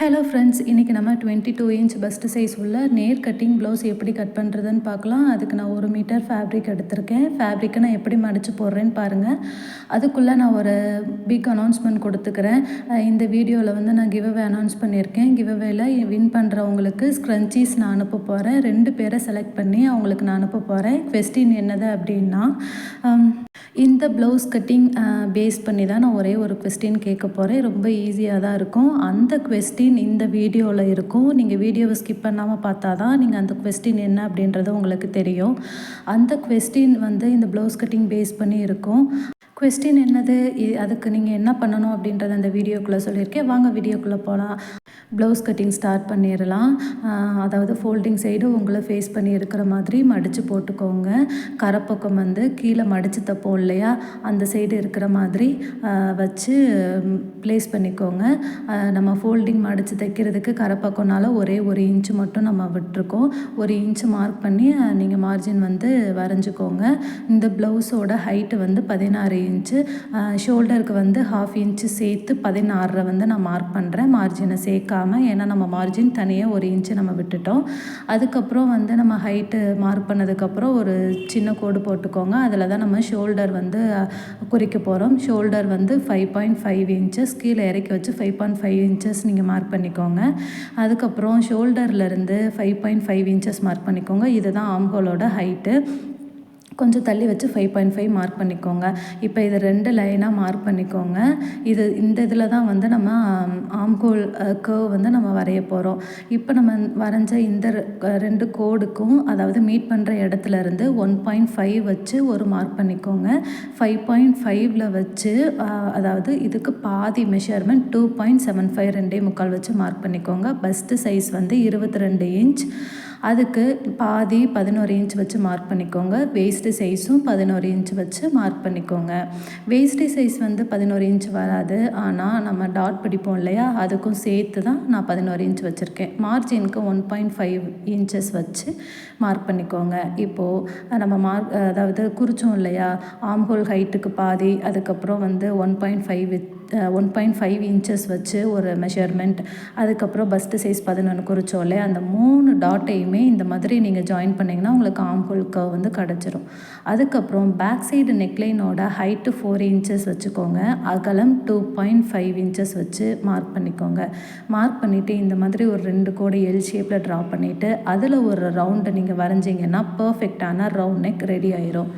Hello friends இன்றைக்கி நம்ம twenty two inch bust size உள்ள நேர் கட்டிங் ப்ளவுஸ் எப்படி கட் பண்ணுறதுன்னு பார்க்கலாம். அதுக்கு நான் ஒரு மீட்டர் ஃபேப்ரிக் எடுத்திருக்கேன். ஃபேப்ரிக்கை நான் எப்படி மடித்து போடுறேன்னு பாருங்கள் அதுக்குள்ளே நான் ஒரு பிக் அனௌன்ஸ்மெண்ட் கொடுத்துக்கிறேன். இந்த வீடியோவில் வந்து நான் கிவ்அவே அனௌன்ஸ் பண்ணியிருக்கேன். கிவ்அவேல வின் பண்ணுறவங்களுக்கு ஸ்க்ரன்ச்சீஸ் நான் அனுப்ப போகிறேன் ரெண்டு பேரை செலக்ட் பண்ணி அவங்களுக்கு நான் அனுப்ப போகிறேன் கொஸ்டின் என்னது அப்படின்னா இந்த ப்ளவுஸ் கட்டிங் பேஸ் பண்ணி தான் நான் ஒரே ஒரு கொஸ்டின் கேட்க போகிறேன் ரொம்ப ஈஸியாக தான் இருக்கும். அந்த கொஸ்டின் இந்த வீடியோவில் இருக்கும். நீங்கள் வீடியோவை ஸ்கிப் பண்ணாமல் பார்த்தா தான் நீங்கள் அந்த கொஸ்டின் என்ன அப்படின்றது உங்களுக்கு தெரியும். அந்த கொஸ்டின் வந்து இந்த ப்ளவுஸ் கட்டிங் பேஸ் பண்ணி இருக்கும். கொஸ்டின் என்னது? அதுக்கு நீங்கள் என்ன பண்ணணும் அப்படின்றத அந்த வீடியோக்குள்ளே சொல்லியிருக்கேன். வாங்க வீடியோக்குள்ளே போகலாம் ப்ளவுஸ் கட்டிங் ஸ்டார்ட் பண்ணிடலாம். அதாவது ஃபோல்டிங் சைடு உங்களை ஃபேஸ் பண்ணி இருக்கிற மாதிரி மடித்து போட்டுக்கோங்க. கரப்பக்கம் வந்து கீழே மடித்து தப்போம் இல்லையா? அந்த சைடு இருக்கிற மாதிரி வச்சு ப்ளேஸ் பண்ணிக்கோங்க. நம்ம ஃபோல்டிங் மடித்து தைக்கிறதுக்கு கரப்பக்கம்னால ஒரே ஒரு இன்ச்சு மட்டும் நம்ம விட்டுருக்கோம். ஒரு இன்ச்சு மார்க் பண்ணி நீங்கள் மார்ஜின் வந்து வரைஞ்சிக்கோங்க. இந்த ப்ளவுஸோட ஹைட்டு வந்து பதினாறு இன்ச்சு ஷோல்டருக்கு வந்து ஹாஃப் இன்ச்சு சேர்த்து பதினாறரை வந்து நான் மார்க் பண்ணுறேன் மார்ஜினை சேர்க்காமல் சேர்க்காம ஏன்னா நம்ம மார்ஜின் தனியாக ஒரு இன்ச்சு நம்ம விட்டுட்டோம். அதுக்கப்புறம் வந்து நம்ம ஹைட்டு மார்க் பண்ணதுக்கப்புறம் ஒரு சின்ன கோடு போட்டுக்கோங்க. அதில் தான் நம்ம ஷோல்டர் வந்து குறிக்க போகிறோம் ஷோல்டர் வந்து ஃபைவ் பாயிண்ட் ஃபைவ் இன்ச்சஸ் கீழே இறக்கி வச்சு ஃபைவ் பாயிண்ட் ஃபைவ் இன்ச்சஸ் நீங்கள் மார்க் பண்ணிக்கோங்க. அதுக்கப்புறம் ஷோல்டர்லேருந்து five point five inches mark பண்ணிக்கோங்க. இதுதான் ஆம்போலோட ஹைட்டு கொஞ்சம் தள்ளி வச்சு ஃபைவ் பாயிண்ட் ஃபைவ் மார்க் பண்ணிக்கோங்க. இப்போ இது ரெண்டு லைனாக மார்க் பண்ணிக்கோங்க. இது இந்த இதில் தான் வந்து நம்ம ஆம்கோல் கர்வ் வந்து நம்ம வரைய போகிறோம் இப்போ நம்ம வரைஞ்ச இந்த ரெண்டு கோடுக்கும் அதாவது மீட் பண்ணுற இடத்துல இருந்து ஒன் பாயிண்ட் ஃபைவ் வச்சு ஒரு மார்க் பண்ணிக்கோங்க. ஃபைவ் பாயிண்ட் ஃபைவ்ல வச்சு அதாவது இதுக்கு பாதி measurement two point seven five ரெண்டே முக்கால் வச்சு மார்க் பண்ணிக்கோங்க. பஸ்ட்டு சைஸ் வந்து இருபத்தி ரெண்டு இன்ச் அதுக்கு பாதி பதினோரு இன்ச் வச்சு மார்க் பண்ணிக்கோங்க. வேஸ்ட்டு சைஸும் பதினோரு இன்ச் வச்சு மார்க் பண்ணிக்கோங்க. வேஸ்ட்டு சைஸ் வந்து பதினோரு இன்ச் வராது. ஆனால் நம்ம டாட் பிடிப்போம் இல்லையா? அதுக்கும் சேர்த்து தான் நான் பதினோரு இன்ச் வச்சுருக்கேன். மார்ஜினுக்கு ஒன் பாயிண்ட் ஃபைவ் இன்ச்சஸ் வச்சு மார்க் பண்ணிக்கோங்க. இப்போது நம்ம மார்க் அதாவது குறித்தோம் இல்லையா? ஆம்ஹோல் ஹைட்டுக்கு பாதி அதுக்கப்புறம் வந்து one point five one point five inches வச்சு ஒரு மெஷர்மெண்ட் அதுக்கப்புறம் பஸ்ட்டு சைஸ் பதினொன்று குறிச்சோலே அந்த மூணு டாட்டையுமே இந்த மாதிரி நீங்கள் ஜாயின் பண்ணிங்கன்னா உங்களுக்கு ஆம்ஹோல் கவ் வந்து கிடச்சிரும். அதுக்கப்புறம் பேக் சைடு நெக்லைனோட ஹைட்டு ஃபோர் இன்ச்சஸ் வச்சுக்கோங்க அகலம் டூ பாயிண்ட் ஃபைவ் இன்ச்சஸ் வச்சு மார்க் பண்ணிக்கோங்க. மார்க் பண்ணிவிட்டு இந்த மாதிரி ஒரு ரெண்டு கோடு எல் ஷேப்பில் ட்ரா பண்ணிவிட்டு அதில் ஒரு ரவுண்டை நீங்கள் வரைஞ்சிங்கன்னா பர்ஃபெக்டான ரவுண்ட் நெக் ரெடி ஆயிரும்.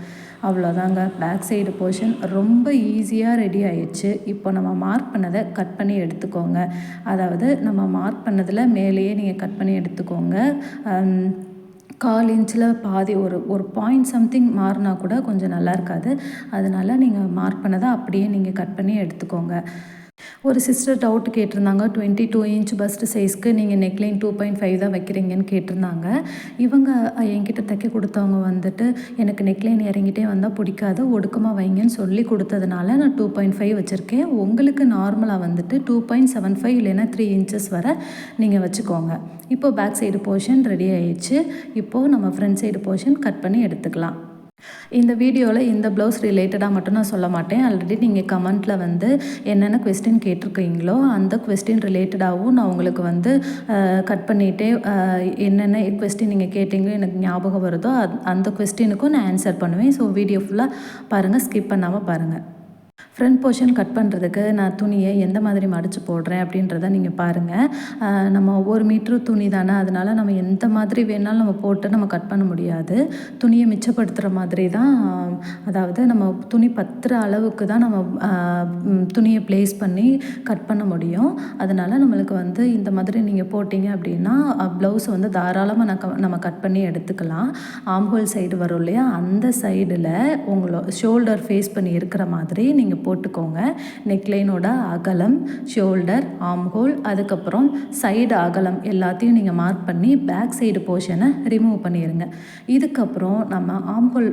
அவ்வளோதாங்க. பேக் சைடு போர்ஷன் ரொம்ப ஈஸியாக ரெடி ஆயிடுச்சு. இப்போ நம்ம மார்க் பண்ணதை கட் பண்ணி எடுத்துக்கோங்க. அதாவது நம்ம மார்க் பண்ணதில் மேலேயே நீங்கள் கட் பண்ணி எடுத்துக்கோங்க. கால் இன்ச்சில் பாதி ஒரு ஒரு பாயிண்ட் சம்திங் மாறினா கூட கொஞ்சம் நல்லா இருக்காது. அதனால் நீங்கள் மார்க் பண்ணதை அப்படியே நீங்கள் கட் பண்ணி எடுத்துக்கோங்க. ஒரு சிஸ்டர் டவுட் கேட்டிருந்தாங்க. டுவெண்ட்டி டூ இன்ச் பஸ்ட் சைஸ்க்கு நீங்கள் நெக்லைன் டூ பாயிண்ட் ஃபைவ் தான் வைக்கிறீங்கன்னு கேட்டிருந்தாங்க. இவங்க என்கிட்ட தைக்க கொடுத்தவங்க வந்துட்டு எனக்கு நெக்லைன் இறங்கிட்டே வந்தால் பிடிக்காது ஒடுக்கமாக வைங்கன்னு சொல்லி கொடுத்ததுனால நான் டூ பாயிண்ட் ஃபைவ் வச்சுருக்கேன். உங்களுக்கு நார்மலாக வந்துட்டு டூ பாயிண்ட் செவன் ஃபைவ் இல்லைன்னா த்ரீ இன்ச்சஸ் வர நீங்கள் வச்சுக்கோங்க. இப்போது பேக் சைடு போர்ஷன் ரெடி ஆயிடுச்சு. இப்போது நம்ம ஃப்ரண்ட் சைடு போர்ஷன் கட் பண்ணி எடுத்துக்கலாம். இந்த வீடியோவில் இந்த ப்ளவுஸ் ரிலேட்டடாக மட்டும் நான் சொல்ல மாட்டேன். ஆல்ரெடி நீங்கள் கமெண்ட்டில் வந்து என்னென்ன கொஸ்டின் கேட்டிருக்கீங்களோ அந்த கொஸ்டின் ரிலேட்டடாகவும் நான் உங்களுக்கு வந்து கட் பண்ணிகிட்டே என்னென்ன கொஸ்டின் நீங்கள் கேட்டீங்களோ எனக்கு ஞாபகம் வருதோ அந்த கொஸ்டினுக்கும் நான் ஆன்சர் பண்ணுவேன். ஸோ வீடியோ ஃபுல்லாக பாருங்கள் ஸ்கிப் பண்ணாமல் பாருங்கள் ஃப்ரண்ட் போர்ஷன் கட் பண்ணுறதுக்கு நான் துணியை எந்த மாதிரி மடித்து போடுறேன் அப்படின்றத நீங்கள் பாருங்கள் நம்ம ஒவ்வொரு மீட்ரு துணி தானே அதனால் நம்ம எந்த மாதிரி வேணாலும் நம்ம போட்டு நம்ம கட் பண்ண முடியாது. துணியை மிச்சப்படுத்துகிற மாதிரி தான் அதாவது நம்ம துணி பத்துற அளவுக்கு தான் நம்ம துணியை ப்ளேஸ் பண்ணி கட் பண்ண முடியும். அதனால் நம்மளுக்கு வந்து இந்த மாதிரி நீங்கள் போட்டிங்க அப்படின்னா ப்ளவுஸ் வந்து தாராளமாக நான் நம்ம கட் பண்ணி எடுத்துக்கலாம். ஆம்ஹோல் சைடு வரும் இல்லையா? அந்த சைடில் உங்களோட ஷோல்டர் ஃபேஸ் பண்ணி இருக்கிற மாதிரி நீங்கள் போட்டுக்கோங்க. நெக்லைனோட அகலம் ஷோல்டர் ஆம்ஹோல் அதுக்கப்புறம் சைடு அகலம் எல்லாத்தையும் நீங்கள் மார்க் பண்ணி பேக் சைடு போர்ஷனை ரிமூவ் பண்ணிடுங்க இதுக்கப்புறம் நம்ம ஆம்ஹோல்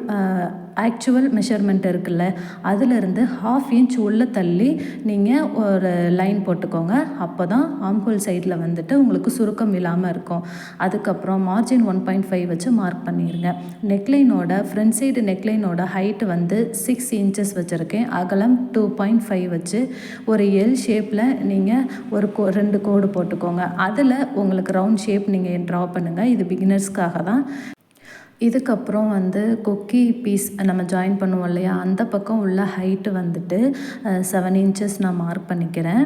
ஆக்சுவல் மெஷர்மெண்ட் இருக்குல்ல அதிலிருந்து ஹாஃப் இன்ச் உள்ளே தள்ளி நீங்கள் ஒரு லைன் போட்டுக்கோங்க. அப்போ தான் ஆம்ஹோல் சைடில் வந்துட்டு உங்களுக்கு சுருக்கம் இல்லாமல் இருக்கும். அதுக்கப்புறம் மார்ஜின் ஒன் பாயிண்ட் ஃபைவ் வச்சு மார்க் பண்ணிடுங்க நெக்லைனோட ஃப்ரண்ட் சைடு நெக்லைனோட ஹைட்டு வந்து சிக்ஸ் இன்ச்சஸ் வச்சுருக்கேன். அகலம் டூ பாயிண்ட் ஃபைவ் வச்சு ஒரு எல் ஷேப்பில் நீங்கள் ஒரு கோ ரெண்டு கோடு போட்டுக்கோங்க. அதில் உங்களுக்கு ரவுண்ட் ஷேப் நீங்கள் ட்ரா பண்ணுங்கள் இது பிகினர்ஸ்க்காக தான் இதுக்கப்புறம் வந்து கொக்கி பீஸ் நம்ம ஜாயின் பண்ணுவோம் இல்லையா? அந்த பக்கம் உள்ள ஹைட்டு வந்துட்டு செவன் இன்ச்சஸ் நான் மார்க் பண்ணிக்கிறேன்.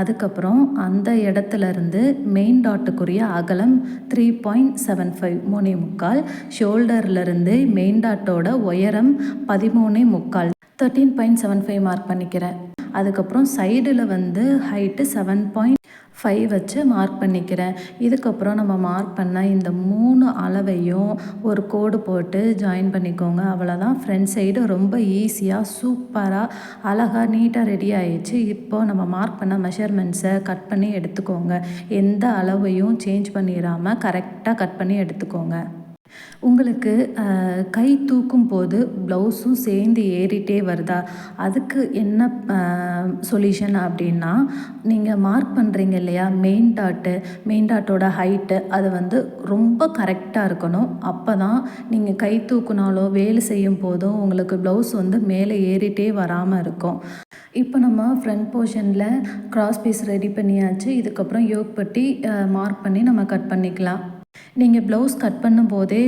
அதுக்கப்புறம் அந்த இடத்துலருந்து மெயின் டாட்டுக்குரிய அகலம் த்ரீ பாயிண்ட் செவன் ஃபைவ் மூணே முக்கால். ஷோல்டர்லேருந்து மெயின் டாட்டோட உயரம் பதிமூணே முக்கால். Thirteen point seven five mark பண்ணிக்கிறேன். அதுக்கப்புறம் சைடில் வந்து ஹைட்டு செவன் பாயிண்ட் ஃபைவ் வச்சு மார்க் பண்ணிக்கிறேன். இதுக்கப்புறம் நம்ம மார்க் பண்ண இந்த மூணு அளவையும் ஒரு கோடு போட்டு ஜாயின் பண்ணிக்கோங்க. அவ்வளோதான் ஃப்ரண்ட் சைடு ரொம்ப ஈஸியாக சூப்பராக அழகாக நீட்டாக ரெடி ஆயிடுச்சு. இப்போ நம்ம மார்க் பண்ண மெஷர்மெண்ட்ஸை கட் பண்ணி எடுத்துக்கோங்க. எந்த அளவையும் சேஞ்ச் பண்ணிடாமல் கரெக்டாக கட் பண்ணி எடுத்துக்கோங்க. உங்களுக்கு கை தூக்கும் போது ப்ளவுஸும் சேர்ந்து ஏறிட்டே வருதா? அதுக்கு என்ன சொல்யூஷன் அப்படின்னா நீங்கள் மார்க் பண்ணுறீங்க இல்லையா? மெயின் டாட்டு மெயின் டாட்டோட ஹைட்டு அது வந்து ரொம்ப கரெக்டாக இருக்கணும். அப்போ தான் நீங்கள் கை தூக்குனாலோ வேலை செய்யும் போதும் உங்களுக்கு ப்ளவுஸ் வந்து மேலே ஏறிட்டே வராமல் இருக்கும். இப்போ நம்ம ஃப்ரண்ட் போர்ஷனில் க்ராஸ் பீஸ் ரெடி பண்ணியாச்சு. இதுக்கப்புறம் யோக் பட்டி மார்க் பண்ணி நம்ம கட் பண்ணிக்கலாம். நீங்கள் ப்ளவுஸ் கட் பண்ணும்போதே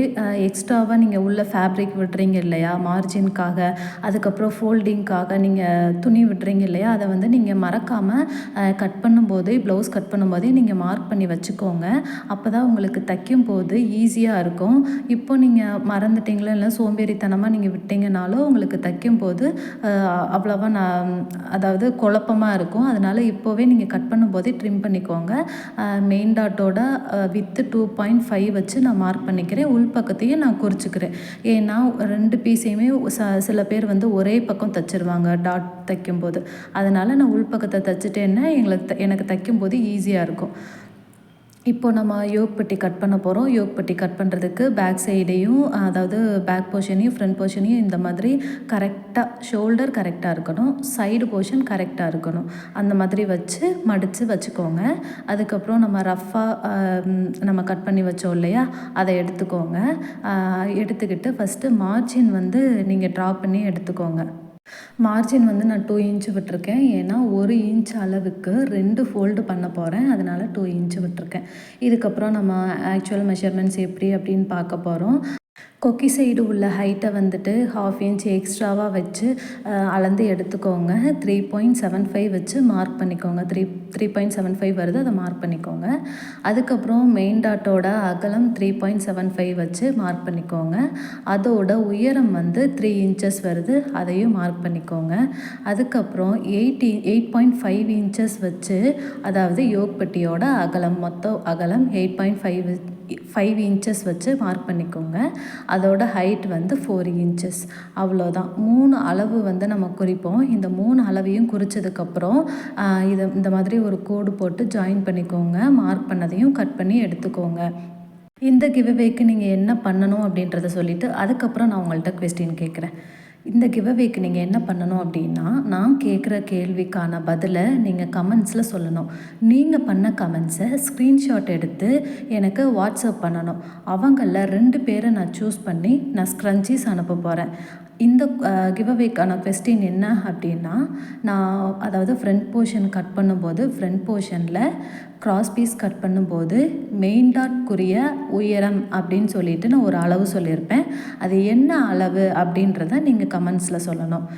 எக்ஸ்ட்ராவாக நீங்கள் உள்ள ஃபேப்ரிக் விடுறீங்க இல்லையா? மார்ஜின்காக அதுக்கப்புறம் ஃபோல்டிங்க்காக நீங்கள் துணி விடுறீங்க இல்லையா? அதை வந்து நீங்கள் மறக்காமல் கட் பண்ணும்போதே ப்ளவுஸ் கட் பண்ணும்போதே நீங்கள் மார்க் பண்ணி வச்சுக்கோங்க. அப்போ தான் உங்களுக்கு தைக்கும் போது ஈஸியாக இருக்கும். இப்போ நீங்கள் மறந்துட்டீங்களோ? இல்லை சோம்பேறித்தனமாக நீங்கள் விட்டீங்கனாலும் உங்களுக்கு தைக்கும் போது அவ்வளோவா நான் அதாவது குழப்பமாக இருக்கும். அதனால் இப்போவே நீங்கள் கட் பண்ணும்போதே ட்ரிம் பண்ணிக்கோங்க. Main டாட்டோட width two point five five வச்சு நான் மார்க் பண்ணிக்கிறேன். உள் பக்கத்தையும் நான் குறிச்சிக்கிறேன். ஏன்னா ரெண்டு பீஸையுமே ச சில பேர் வந்து ஒரே பக்கம் தைச்சிருவாங்க டாட் தைக்கும்போது. அதனால் நான் உள்பக்கத்தை தைச்சிட்டேன்னா எங்களுக்கு எனக்கு தைக்கும்போது ஈஸியாக இருக்கும். இப்போ நம்ம யோக் பட்டி கட் பண்ண போகிறோம் யோக் பட்டி கட் பண்ணுறதுக்கு பேக் சைடையும் அதாவது பேக் போர்ஷனையும் ஃப்ரண்ட் போர்ஷனையும் இந்த மாதிரி கரெக்டாக ஷோல்டர் கரெக்டாக இருக்கணும். சைடு போர்ஷன் கரெக்டாக இருக்கணும். அந்த மாதிரி வச்சு மடித்து வச்சுக்கோங்க. அதுக்கப்புறம் நம்ம ரஃப்பாக நம்ம கட் பண்ணி வச்சோம் இல்லையா? அதை எடுத்துக்கோங்க. எடுத்துக்கிட்டு ஃபஸ்ட்டு மார்ஜின் வந்து நீங்கள் ட்ரா பண்ணி எடுத்துக்கோங்க. மார்ஜின் வந்து நான் டூ இன்ச்சு விட்டுருக்கேன். ஏன்னா ஒரு இன்ச் அளவுக்கு ரெண்டு ஃபோல்டு பண்ண போகிறேன் அதனால் டூ இன்ச்சு விட்டுருக்கேன். இதுக்கப்புறம் நம்ம ஆக்சுவல் மெஷர்மெண்ட்ஸ் எப்படி அப்படின்னு பார்க்க போகிறோம் கொக்கி சைடு உள்ள ஹைட்டை வந்துட்டு ஹாஃப் இன்ச் எக்ஸ்ட்ராவாக வச்சு அளந்து எடுத்துக்கோங்க. த்ரீ பாயிண்ட் செவன் ஃபைவ் வச்சு மார்க் பண்ணிக்கோங்க. Three three point seven five வருது அதை மார்க் பண்ணிக்கோங்க. அதுக்கப்புறம் மெயின் டாட்டோட அகலம் த்ரீ பாயிண்ட் செவன் ஃபைவ் வச்சு மார்க் பண்ணிக்கோங்க. அதோட உயரம் வந்து த்ரீ இன்ச்சஸ் வருது அதையும் மார்க் பண்ணிக்கோங்க. அதுக்கப்புறம் eighty eight point five inches வச்சு அதாவது யோக்பட்டியோட அகலம் மொத்தம் அகலம் eight point five five inches வச்சு மார்க் பண்ணிக்கோங்க. அதோட ஹைட் வந்து ஃபோர் இன்ச்சஸ் அவ்வளோதான். மூணு அளவு வந்து நம்ம குறிப்போம். இந்த மூணு அளவையும் குறித்ததுக்கப்புறம் இதை இந்த மாதிரி ஒரு கோடு போட்டு ஜாயின் பண்ணிக்கோங்க. மார்க் பண்ணதையும் கட் பண்ணி எடுத்துக்கோங்க. இந்த கிவ்வேக்கு நீங்கள் என்ன பண்ணணும் அப்படின்றத சொல்லிவிட்டு அதுக்கப்புறம் நான் உங்கள்கிட்ட கொஸ்டின் கேட்குறேன். இந்த கிவ்அவேக்கு நீங்கள் என்ன பண்ணணும் அப்படின்னா நான் கேட்குற கேள்விக்கான பதிலை நீங்கள் கமெண்ட்ஸில் சொல்லணும். நீங்கள் பண்ண கமெண்ட்ஸை ஸ்க்ரீன்ஷாட் எடுத்து எனக்கு வாட்ஸ்அப் பண்ணணும். அவங்களில் ரெண்டு பேரை நான் சூஸ் பண்ணி நான் ஸ்க்ரன்ச்சீஸ் அனுப்ப போகிறேன் இந்த கிவ்அவேக்கான கொஸ்டின் என்ன அப்படின்னா நான் அதாவது ஃப்ரண்ட் போர்ஷன் கட் பண்ணும்போது ஃப்ரண்ட் போர்ஷனில் க்ராஸ் பீஸ் கட் பண்ணும்போது மெயின் டாட்குரிய உயரம் அப்படின்னு சொல்லிட்டு நான் ஒரு அளவு சொல்லியிருப்பேன். அது என்ன அளவு அப்படின்றத நீங்கள் கமெண்ட்ஸில் சொல்லணும்.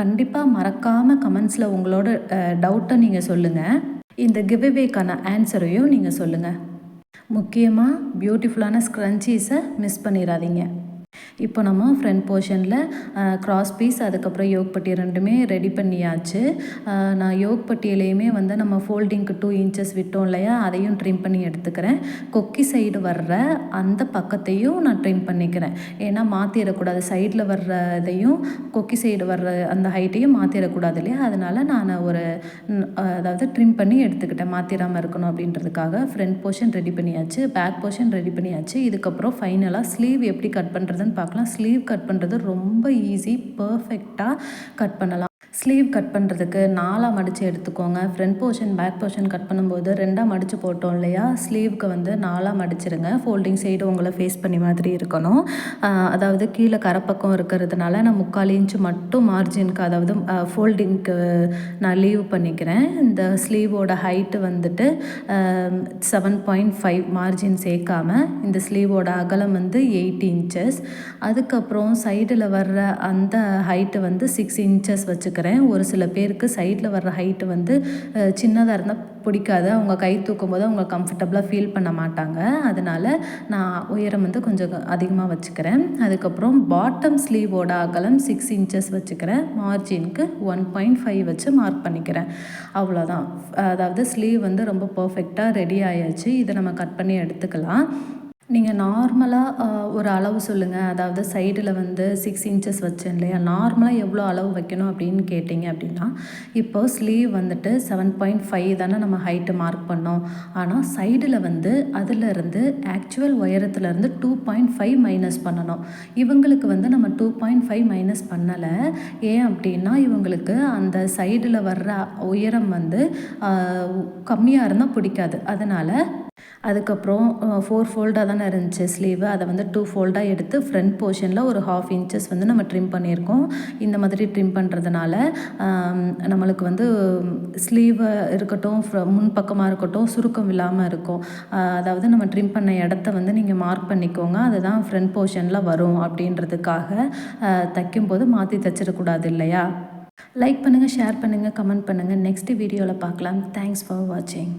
கண்டிப்பாக மறக்காமல் கமெண்ட்ஸில் உங்களோட டவுட்டை நீங்கள் சொல்லுங்கள் இந்த கிவ்அவேக்கான ஆன்சரையும் நீங்கள் சொல்லுங்கள் முக்கியமாக பியூட்டிஃபுல்லான ஸ்க்ரன்ச்சீஸை மிஸ் பண்ணிடாதீங்க. இப்போ நம்ம ஃப்ரண்ட் போர்ஷனில் க்ராஸ் பீஸ் அதுக்கப்புறம் யோக் பட்டி ரெண்டுமே ரெடி பண்ணியாச்சு. நான் யோக் பட்டியிலையுமே வந்து நம்ம ஃபோல்டிங்க்கு டூ இன்ச்சஸ் விட்டோம் இல்லையா அதையும் ட்ரிம் பண்ணி எடுத்துக்கிறேன். கொக்கி சைடு வர்ற அந்த பக்கத்தையும் நான் ட்ரிம் பண்ணிக்கிறேன். ஏன்னா மாற்றிடக்கூடாது சைடில் வர்ற இதையும் கொக்கி சைடு வர்ற அந்த ஹைட்டையும் மாற்றிடக்கூடாது இல்லையா? அதனால் நான் ஒரு அதாவது ட்ரிம் பண்ணி எடுத்துக்கிட்டேன். மாற்றிடாமல் இருக்கணும் அப்படின்றதுக்காக ஃப்ரண்ட் போர்ஷன் ரெடி பண்ணியாச்சு பேக் போர்ஷன் ரெடி பண்ணியாச்சு. இதுக்கப்புறம் ஃபைனலாக ஸ்லீவ் எப்படி கட் பண்ணுறது பண்ணுறதுன்னு பார்க்கலாம். ஸ்லீவ் கட் பண்ணுறது ரொம்ப ஈஸி பர்ஃபெக்டாக கட் பண்ணலாம். ஸ்லீவ் கட் பண்ணுறதுக்கு நாலாக மடித்து எடுத்துக்கோங்க. Front portion back portion cut பண்ணும்போது ரெண்டாக மடித்து போட்டோம் இல்லையா? ஸ்லீவுக்கு வந்து நாலாக மடிச்சிருங்க ஃபோல்டிங் சைடு உங்களை ஃபேஸ் பண்ணி மாதிரி இருக்கணும். அதாவது கீழே கரப்பக்கம் இருக்கிறதுனால நான் முக்கால் இன்ச்சு மட்டும் மார்ஜினுக்கு அதாவது ஃபோல்டிங்க்கு நான் லீவ் பண்ணிக்கிறேன். இந்த ஸ்லீவோட ஹைட்டு வந்துட்டு செவன் பாயிண்ட் ஃபைவ் மார்ஜின் சேர்க்காம இந்த ஸ்லீவோட அகலம் வந்து எயிட் இன்ச்சஸ் அதுக்கப்புறம் சைடில் வர்ற அந்த ஹைட்டு வந்து சிக்ஸ் இன்ச்சஸ் வச்சுக்கிறேன். பார்க்குறேன் ஒரு சில பேருக்கு சைடில் வர்ற ஹைட்டு வந்து சின்னதாக இருந்தால் பிடிக்காது. அவங்க கை தூக்கும் போது அவங்க கம்ஃபர்டபுளாக ஃபீல் பண்ண மாட்டாங்க. அதனால் நான் உயரம் வந்து கொஞ்சம் அதிகமாக வச்சுக்கிறேன். அதுக்கப்புறம் பாட்டம் ஸ்லீவோட அகலம் சிக்ஸ் இன்ச்சஸ் வச்சுக்கிறேன். மார்ஜினுக்கு ஒன் பாயிண்ட் ஃபைவ் வச்சு மார்க் பண்ணிக்கிறேன். அவ்வளோதான் அதாவது ஸ்லீவ் வந்து ரொம்ப பர்ஃபெக்டாக ரெடி ஆயாச்சு. இதை நம்ம கட் பண்ணி எடுத்துக்கலாம். நீங்கள் நார்மலாக ஒரு அளவு சொல்லுங்கள் அதாவது சைடில் வந்து சிக்ஸ் இன்ச்சஸ் வச்சேன் இல்லையா? நார்மலாக எவ்வளோ அளவு வைக்கணும் அப்படின்னு கேட்டிங்க அப்படின்னா இப்போ ஸ்லீவ் வந்துட்டு செவன் பாயிண்ட் ஃபைவ் தானே நம்ம ஹைட்டு மார்க் பண்ணோம். ஆனால் சைடில் வந்து அதிலிருந்து ஆக்சுவல் உயரத்துலேருந்து டூ பாயிண்ட் ஃபைவ் மைனஸ் பண்ணணும். இவங்களுக்கு வந்து நம்ம டூ பாயிண்ட் ஃபைவ் மைனஸ் பண்ணலை. ஏன் அப்படின்னா இவங்களுக்கு அந்த சைடில் வர்ற உயரம் வந்து கம்மியாக இருந்தால் பிடிக்காது. அதனால் அதுக்கப்புறம் ஃபோர் ஃபோல்டாக தானே இருந்துச்சு ஸ்லீவு அதை வந்து டூ ஃபோல்டாக எடுத்து ஃப்ரண்ட் போர்ஷனில் ஒரு ஹாஃப் இன்ச்சஸ் வந்து நம்ம ட்ரிம் பண்ணியிருக்கோம். இந்த மாதிரி ட்ரிம் பண்ணுறதுனால நம்மளுக்கு வந்து ஸ்லீவை இருக்கட்டும் முன் பக்கமாக இருக்கட்டும் சுருக்கம் இல்லாமல் இருக்கும். அதாவது நம்ம ட்ரிம் பண்ண இடத்த வந்து நீங்கள் மார்க் பண்ணிக்கோங்க. அதுதான் ஃப்ரண்ட் போர்ஷனில் வரும் அப்படின்றதுக்காக தைக்கும்போது மாற்றி தைச்சிடக்கூடாது இல்லையா? லைக் பண்ணுங்கள் ஷேர் பண்ணுங்கள் கமெண்ட் பண்ணுங்கள் நெக்ஸ்ட் வீடியோவில் பார்க்கலாம். தேங்க்ஸ் ஃபார் வாட்சிங்